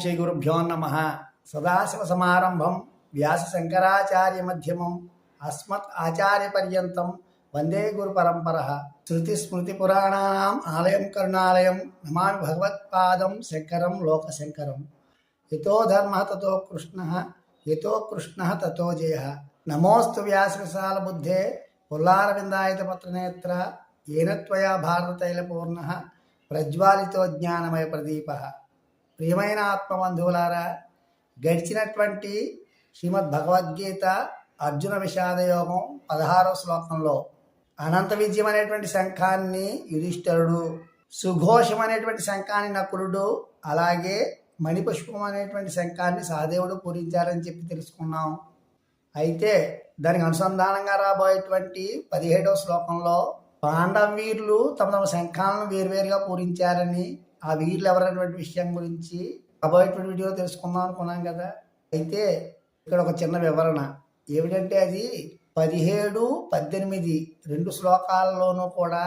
శ్రీ గురుభ్యో నమ. సదాశివ సమారంభం వ్యాస శంకరాచార్య మధ్యమం అస్మత్ ఆచార్య పర్యంతం వందే గురు పరంపర శృతి స్మృతి పురాణానాం ఆలయం కరుణాలయం. నమామి భగవత్పాదం. శంకరం లోక శంకరం యతో ధర్మ తతో కృష్ణ. యతో కృష్ణ తతో జయ. నమోస్తు వ్యాస విశాల బుద్ధే పుల్లారవిందాయత పత్రనేత్ర ఏన త్వయా భారతతైలపూర్ణ. ప్రజ్వాలితో జ్ఞానమయ ప్రదీప. ప్రియమైన ఆత్మబంధువులారా గడిచినటువంటి శ్రీమద్ భగవద్గీత అర్జున విషాద యోగం పదహారవ శ్లోకంలో అనంత విజయం అనేటువంటి శంఖాన్ని యుధిష్ఠరుడు సుఘోషం అనేటువంటి శంఖాన్ని నకులుడు అలాగే మణిపుష్పం అనేటువంటి శంఖాన్ని సహదేవుడు పూరించారని చెప్పి తెలుసుకున్నాం. అయితే దానికి అనుసంధానంగా రాబోయేటువంటి పదిహేడవ శ్లోకంలో పాండవ వీరులు తమ తమ శంఖాలను వేరువేరుగా పూరించారని ఆ వీరులు ఎవరైనటువంటి విషయం గురించి రాబోయేటువంటి వీడియో తెలుసుకుందాం అనుకున్నాం కదా. అయితే ఇక్కడ ఒక చిన్న వివరణ. ఏమిటంటే అది పదిహేడు పద్దెనిమిది రెండు శ్లోకాల్లోనూ కూడా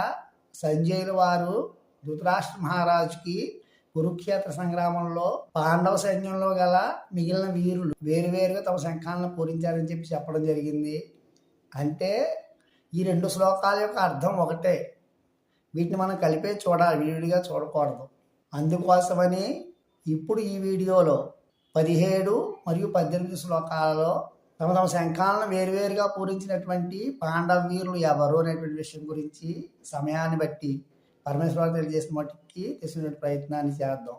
సంజయులు వారు ధృతరాష్ట్ర మహారాజుకి కురుక్షేత్ర సంగ్రామంలో పాండవ సైన్యంలో గల మిగిలిన వీరులు వేరువేరుగా తమ శంఖాలను పూరించారని చెప్పి చెప్పడం జరిగింది. అంటే ఈ రెండు శ్లోకాల యొక్క అర్థం ఒకటే. వీటిని మనం కలిపే చూడాలి విడివిడిగా చూడకూడదు. అందుకోసమని ఇప్పుడు ఈ వీడియోలో పదిహేడు మరియు పద్దెనిమిది శ్లోకాలలో తమ తమ శంఖాలను వేరువేరుగా పూరించినటువంటి పాండవ వీరులు ఎవరు అనేటువంటి విషయం గురించి సమయాన్ని బట్టి పరమేశ్వరరావు తెలియజేసిన మట్టుకి తెలిసిన ప్రయత్నాన్ని చేద్దాం.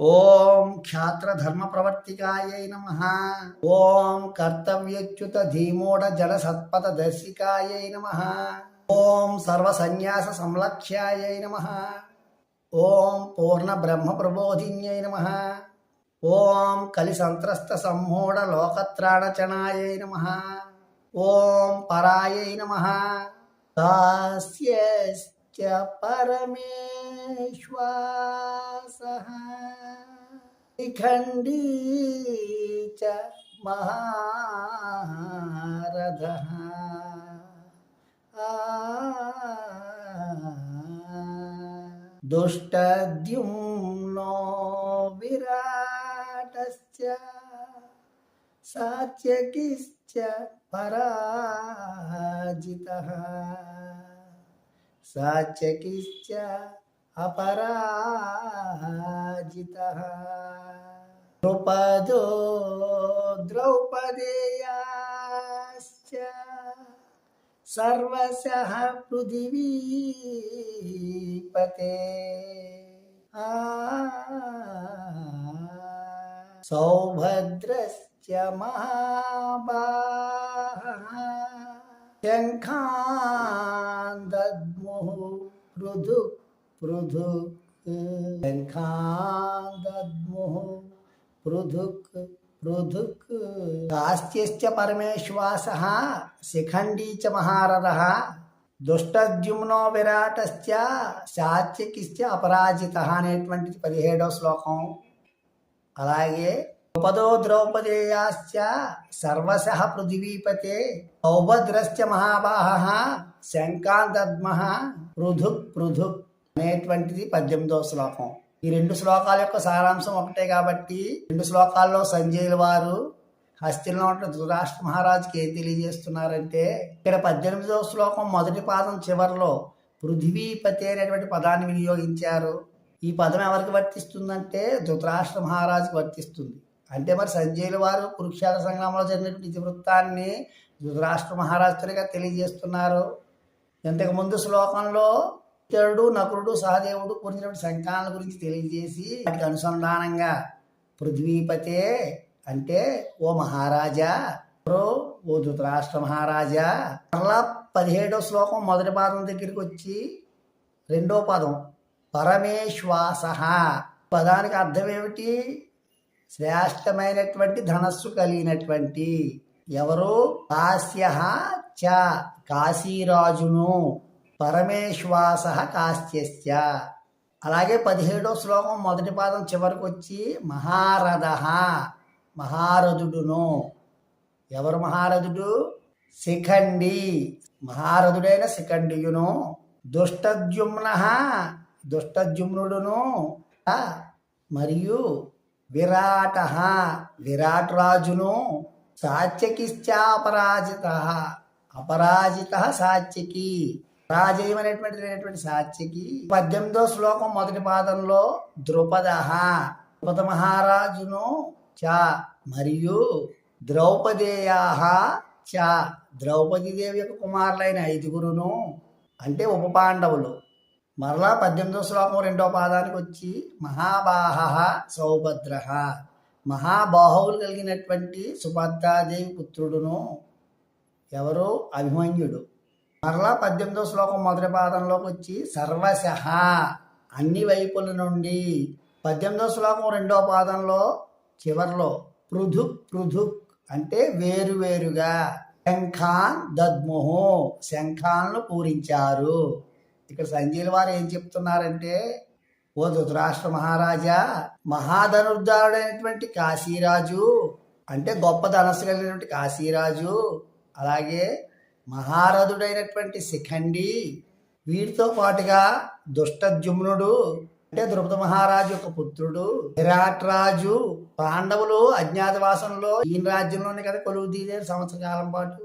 ఓం క్షాత్ర ధర్మ ప్రవర్తికాయై నమ. ఓం కర్తవ్యచ్యుత ధీమూఢ జన సత్పథ దర్శికాయై నమ. ఓం సర్వ సన్యాస సంలక్ష్యాయై నమ. ఓం పూర్ణ బ్రహ్మ ప్రబోధిన్యై నమ. ఓం కలి సంత్రస్త సమ్మూఢ లోకత్రాణచనాయై నమ. ఓం పరాయై నమ. च परमेश्वासः शिखण्डी च महारथः दुष्टद्युम्नो विराटश्च सात्यकिश्च पराजितः సాచకిశ్చ అపరాజిత నృపదో ద్రౌపదేయాశ్చ సర్వశ పృథివీపతే సౌభద్రశ్చ మహాబాహ महाबाहः शङ्खान् दद्मुः पृथुक् पृथुक् शङ्खान् दद्मुः पृथुक् पृथुक् कास्त्यश्च परमेश्वासः शिखण्डी च महारथः దుష్టద్యుమ్నో విరాటశ్చ శాత్యకిశ్చ అపరాజిత అనేటువంటిది పదిహేడవ శ్లోకం అలాగే పదో ద్రౌపదేయాశ్చ సర్వశ పృథివీపతే సౌభద్రశ్చ మహాబాహ శంకాంతద్మ పృథుక్ పృథుక్ అనేటువంటిది పద్దెనిమిదవ శ్లోకం. ఈ రెండు శ్లోకాల యొక్క సారాంశం ఒకటే కాబట్టి రెండు శ్లోకాల్లో సంజయుల వారు హస్తిలో ఉన్న ధృతరాష్ట్ర మహారాజుకి ఏం తెలియజేస్తున్నారంటే ఇక్కడ పద్దెనిమిదవ శ్లోకం మొదటి పాదం చివరిలో పృథివీపతి అనేటువంటి పదాన్ని వినియోగించారు. ఈ పదం ఎవరికి వర్తిస్తుందంటే ధృతరాష్ట్ర మహారాజుకి వర్తిస్తుంది. అంటే మరి సంజయుల వారు కురుక్షేత్ర సంగ్రామంలో జరిగినటువంటి ఇతివృత్తాన్ని రాష్ట్ర మహారాజుగా తెలియజేస్తున్నారు. ఇంతకుముందు శ్లోకంలో ఇతరుడు నకురుడు సహదేవుడు పూరించినటువంటి సంకలనాల గురించి తెలియజేసి వాటికి అనుసంధానంగా పృథ్వీపతే అంటే ఓ మహారాజా ఓ ధృతరాష్ట్ర మహారాజా. మరలా పదిహేడో శ్లోకం మొదటి పాదం దగ్గరికి వచ్చి రెండో పదం పరమేశ్వాస. పదానికి అర్థం ఏమిటి? శ్రేష్టమైనటువంటి ధనస్సు కలిగినటువంటి ఎవరు? కాశ్య చ. కాశీరాజును పరమేశ్వాస కాశ్యస్య అలాగే పదిహేడో శ్లోకం మొదటి పాదం చివరికి వచ్చి మహారథ మహారథుడును. ఎవరు మహారథుడు? శిఖండి. మహారథుడైన శిఖండియును. దుష్టద్యుమ్న దుష్టద్యుమ్నుడును. మరియు విరాట విరాట్ రాజును సాత్యకిశ్చాపరాజిత. అపరాజిత సాత్యకి. రాజయమైనటువంటి అనేటువంటి సాత్యకి. పద్దెనిమిదో శ్లోకం మొదటి పాదంలో ద్రుపద. ద్రుపద మహారాజును చ మరియు ద్రౌపదేయా చ. ద్రౌపది దేవి యొక్క కుమారులైన ఐదుగురును అంటే ఉప పాండవులు. మరలా పద్దెనిమిదో శ్లోకం రెండో పాదానికి వచ్చి మహాబాహ సౌభద్ర మహాబాహువులు కలిగినటువంటి సుభద్రాదేవి పుత్రుడును ఎవరు? అభిమన్యుడు. మరలా పద్దెనిమిదో శ్లోకం మొదటి పాదంలోకి వచ్చి సర్వశ అన్ని వైపుల నుండి. పద్దెనిమిదో శ్లోకం రెండో పాదంలో చివర్లో పృథుక్ పృథుక్ అంటే వేరువేరుగా శంఖాన్ దద్మోహో శంఖాన్లు పూరించారు. ఇక్కడ సంజీల వారు ఏం చెప్తున్నారంటే ఓ ధృతరాష్ట్ర మహారాజా మహాధనుర్ధారుడైనటువంటి కాశీరాజు అంటే గొప్ప ధనస్సు కలిగినటువంటి కాశీరాజు అలాగే మహారథుడైనటువంటి శిఖండి వీటితో పాటుగా దుష్టజుమ్నుడు అంటే ద్రుపద మహారాజు యొక్క పుత్రుడు విరాట్ రాజు పాండవులు అజ్ఞాతవాసంలో ఈయన రాజ్యంలోనే కదా కొలువు తీరే సంవత్సర కాలం పాటు.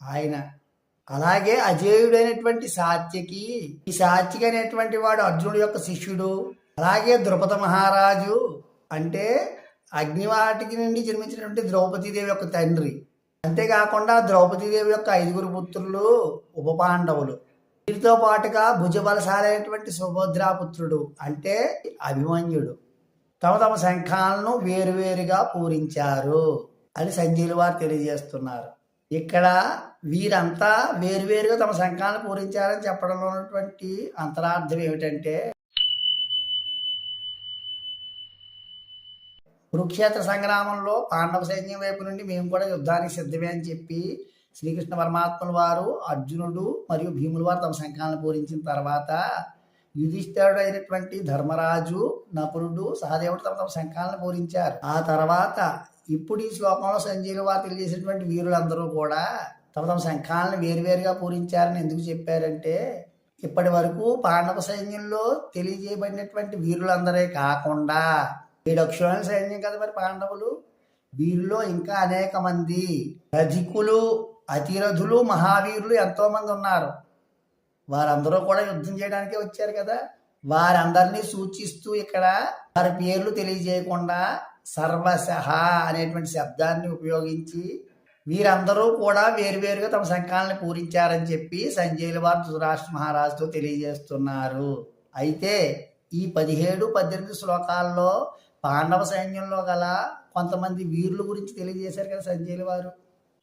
ఆయన అలాగే అజేయుడైనటువంటి సాత్యకి ఈ సాత్యకి అనేటువంటి వాడు అర్జునుడి యొక్క శిష్యుడు అలాగే ద్రుపద మహారాజు అంటే అగ్నివాటికి నుండి జన్మించినటువంటి ద్రౌపదీదేవి యొక్క తండ్రి. అంతేకాకుండా ద్రౌపదీదేవి యొక్క ఐదుగురు పుత్రులు ఉప పాండవులు వీరితో పాటుగా భుజబలశాలైనటువంటి సుభద్రాపుత్రుడు అంటే అభిమన్యుడు. తమ తమ శంఖాలను వేరువేరుగా పూరించారు అని సంజీలు వారు తెలియజేస్తున్నారు. ఇక్కడ వీరంతా వేరువేరుగా తమ శంఖాలను పూరించారని చెప్పడంలో ఉన్నటువంటి అంతరార్థం ఏమిటంటే కురుక్షేత్ర సంగ్రామంలో పాండవ సైన్యం వైపు నుండి మేము కూడా యుద్ధానికి సిద్ధమే అని చెప్పి శ్రీకృష్ణ పరమాత్మల వారు అర్జునుడు మరియు భీముల వారు తమ శంఖాలను పూరించిన తర్వాత యుధిష్ఠరుడు అయినటువంటి ధర్మరాజు నకులుడు సహదేవుడు తమ తమ శంఖాలను పూరించారు. ఆ తర్వాత ఇప్పుడు ఈ శ్లోకంలో సంజీవుల వారు తెలియజేసినటువంటి వీరులందరూ కూడా తమ తమ శంఖాలను వేరువేరుగా పూరించారని ఎందుకు చెప్పారంటే ఇప్పటి వరకు పాండవ సైన్యంలో తెలియజేయబడినటువంటి వీరులందరే కాకుండా ఏడు అక్షరాల సైన్యం కదా మరి పాండవులు. వీరిలో ఇంకా అనేక మంది రధికులు అతిరథులు మహావీరులు ఎంతో మంది ఉన్నారు. వారందరూ కూడా యుద్ధం చేయడానికే వచ్చారు కదా. వారందరినీ సూచిస్తూ ఇక్కడ వారి పేర్లు తెలియజేయకుండా సర్వశః అనేటువంటి శబ్దాన్ని ఉపయోగించి వీరందరూ కూడా వేరువేరుగా తమ శంఖాలను పూరించారని చెప్పి సంజయుల వారు ధృతరాష్ట్ర మహారాజుతో తెలియజేస్తున్నారు. అయితే ఈ పదిహేడు పద్దెనిమిది శ్లోకాల్లో పాండవ సైన్యంలో గల కొంతమంది వీరుల గురించి తెలియజేశారు కదా సంజయుల వారు.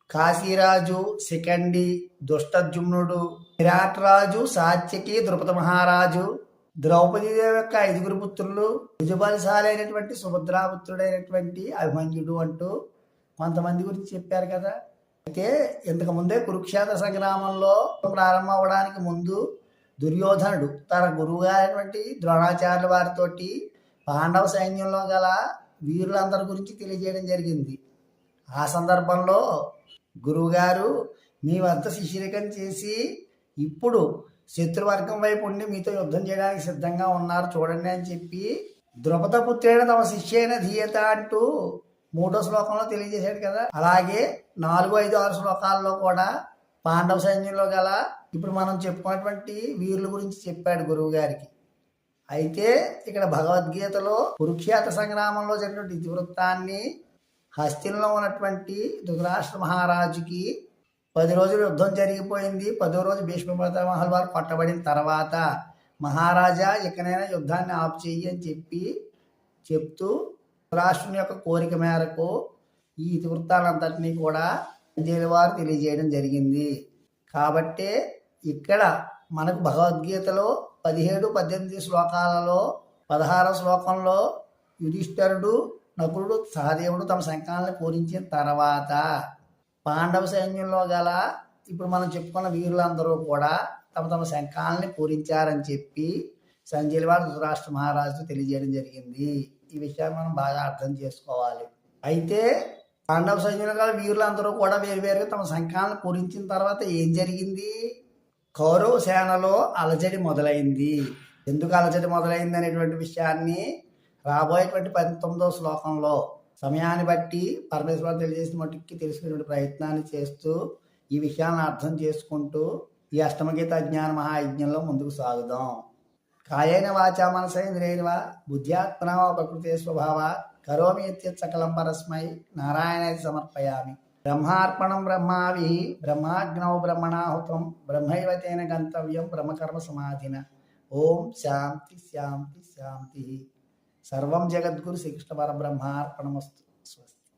కాశీరాజు శిఖండి దుష్టజుమ్నుడు విరాట్ రాజు సాత్యకి ద్రుపద మహారాజు ద్రౌపదీదేవి యొక్క ఐదుగురు పుత్రులు భుజబలశాలైనటువంటి సుభద్రాపుత్రుడైనటువంటి అభిమన్యుడు అంటూ కొంతమంది గురించి చెప్పారు కదా. అయితే ఇంతకు ముందే కురుక్షేత్ర సంగ్రామంలో ప్రారంభం అవడానికి ముందు దుర్యోధనుడు తన గురువు గారైనటువంటి ద్రోణాచార్యుల వారితోటి పాండవ సైన్యంలో గల వీరులందరి గురించి తెలియజేయడం జరిగింది. ఆ సందర్భంలో గురువుగారు మీ వద్ద శిష్యరికం చేసి ఇప్పుడు శత్రువర్గం వైపు ఉండి మీతో యుద్ధం చేయడానికి సిద్ధంగా ఉన్నారు చూడండి అని చెప్పి ద్రుపద పుత్రుడైన తమ శిష్యైన ధీయత అంటూ మూడో శ్లోకంలో తెలియజేశాడు కదా. అలాగే నాలుగు ఐదు ఆరు శ్లోకాల్లో కూడా పాండవ సైన్యంలో గల ఇప్పుడు మనం చెప్పుకున్నటువంటి వీరుల గురించి చెప్పాడు గురువు గారికి. అయితే ఇక్కడ భగవద్గీతలో కురుక్షేత్ర సంగ్రామంలో జరిగినటువంటి ఇతివృత్తాన్ని హస్తిలో ఉన్నటువంటి ధృతరాష్ట్ర మహారాజుకి పది రోజులు యుద్ధం జరిగిపోయింది. పదో రోజు భీష్మ మహల్ వారు కొట్టబడిన తర్వాత మహారాజా ఇకనైనా యుద్ధాన్ని ఆపు చెయ్యి అని చెప్పి చెప్తూ రాష్ట్రం యొక్క కోరిక మేరకు ఈ ఇతివృత్తాలంతటినీ కూడా సంజయుల వారు తెలియజేయడం జరిగింది. కాబట్టి ఇక్కడ మనకు భగవద్గీతలో పదిహేడు పద్దెనిమిది శ్లోకాలలో పదహారవ శ్లోకంలో యుధిష్ఠరుడు నకులుడు సహదేవుడు తమ శంఖాలను పూరించిన తర్వాత పాండవ సైన్యంలో గల ఇప్పుడు మనం చెప్పుకున్న వీరులందరూ కూడా తమ తమ శంఖాలని పూరించారని చెప్పి సంజీలవాడ ధృతరాష్ట్ర మహారాజు తెలియజేయడం జరిగింది. ఈ విషయాన్ని మనం బాగా అర్థం చేసుకోవాలి. అయితే పాండవ సైన్యులుగా వీరులందరూ కూడా వేరువేరుగా తమ సంఖ్యాలను పూరించిన తర్వాత ఏం జరిగింది? కౌరవ సేనలో అలజడి మొదలైంది. ఎందుకు అలజడి మొదలైంది అనేటువంటి విషయాన్ని రాబోయేటువంటి పంతొమ్మిదవ శ్లోకంలో సమయాన్ని బట్టి పరమేశ్వరం తెలియజేసిన మట్టికి తెలిసినటువంటి ప్రయత్నాన్ని చేస్తూ ఈ విషయాన్ని అర్థం చేసుకుంటూ ఈ అష్టమగీత అజ్ఞాన మహాయజ్ఞంలో ముందుకు సాగుదాం. కాయైన వాచ మనసేంద్రియైన బుద్ధ్యాత్మనా వా ప్రకృతి స్వభావ కరోమి సకలం పరస్మై నారాయణ సమర్పయామి. బ్రహ్మార్పణం బ్రహ్మావి బ్రహ్మాగ్నౌ బ్రహ్మణాహుతం బ్రహ్మైవతేన గంతవ్యం బ్రహ్మకర్మ సమాధిన. ఓం శాంతి శాంతి శాంతి. సర్వం జగద్గురు శ్రీకృష్ణ పరబ్రహ్మార్పణమస్తు. స్వస్తి.